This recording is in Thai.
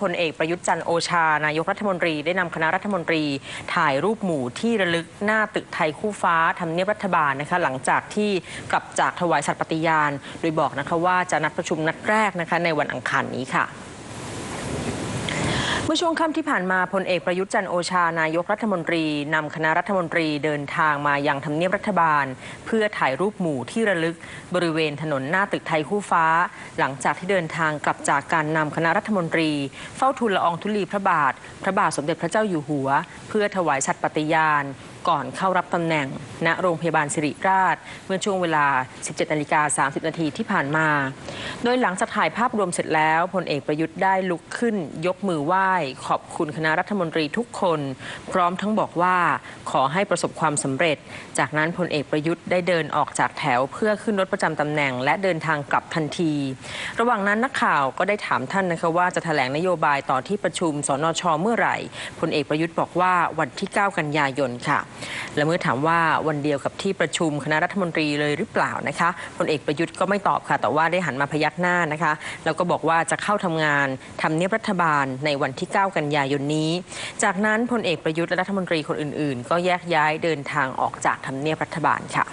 พลเอกประยุทธ์จันโอชา นายกรัฐมนตรีได้นำคณะรัฐมนตรี ถ่ายรูปหมู่ที่ระลึกหน้าตึกไทยคู่ฟ้าทำเนียบรัฐบาลนะคะหลังจากที่กลับจากถวายสัตย์ปฏิญาณ โดยบอกนะคะว่าจะนัดประชุมนัดแรกนะคะในวันอังคารนี้ค่ะ เมื่อช่วงค่ำที่ผ่านมาพลเอกประยุทธ์จันโอชานายกรัฐมนตรีนำคณะรัฐมนตรีเดินทางมายังทำเนียบรัฐบาล เพื่อถ่ายรูปหมู่ที่ระลึก บริเวณถนนหน้าตึกไทยคู่ฟ้า หลังจากที่เดินทางกลับจากการนำคณะรัฐมนตรี เฝ้าทูลละอองธุลีพระบาท พระบาทสมเด็จพระเจ้าอยู่หัว เพื่อถวายสัตย์ปฏิญาณก่อนเข้ารับตำแหน่ง ณ โรงพยาบาลสิริราช เมื่อช่วงเวลา 17นาฬิกา30นาทีที่ผ่านมา โดยหลังจากถ่ายภาพรวมเสร็จแล้วพลเอกประยุทธ์ได้ลุกขึ้น ยกมือไหว้ ขอบคุณคณะรัฐมนตรีทุกคน พร้อมทั้งบอกว่าขอให้ประสบความสำเร็จ จากนั้นพลเอกประยุทธ์ได้เดินออกจากแถว เพื่อขึ้นรถประจำตำแหน่ง และเดินทางกลับทันที ระหว่างนั้นนักข่าวก็ได้ถามท่านนะคะว่าจะแถลงนโยบายต่อที่ประชุมสนชเมื่อไหร่พลเอกประยุทธ์บอกว่าวันที่ 9 กันยายนค่ะ และเมื่อถามว่าวันเดียวกับที่ประชุมคณะรัฐมนตรีเลยหรือเปล่านะคะพลเอกประยุทธ์ก็ไม่ตอบค่ะแต่ว่าได้หันมาพยยักหน้านะคะ แล้วก็บอกว่าจะเข้าทำงานทำเนียบรัฐบาลในวันที่ 9 กันยายนนี้ จากนั้นพลเอกประยุทธ์และรัฐมนตรีคนอื่น ๆ ก็แยกย้ายเดินทางออกจากทำเนียบรัฐบาลค่ะ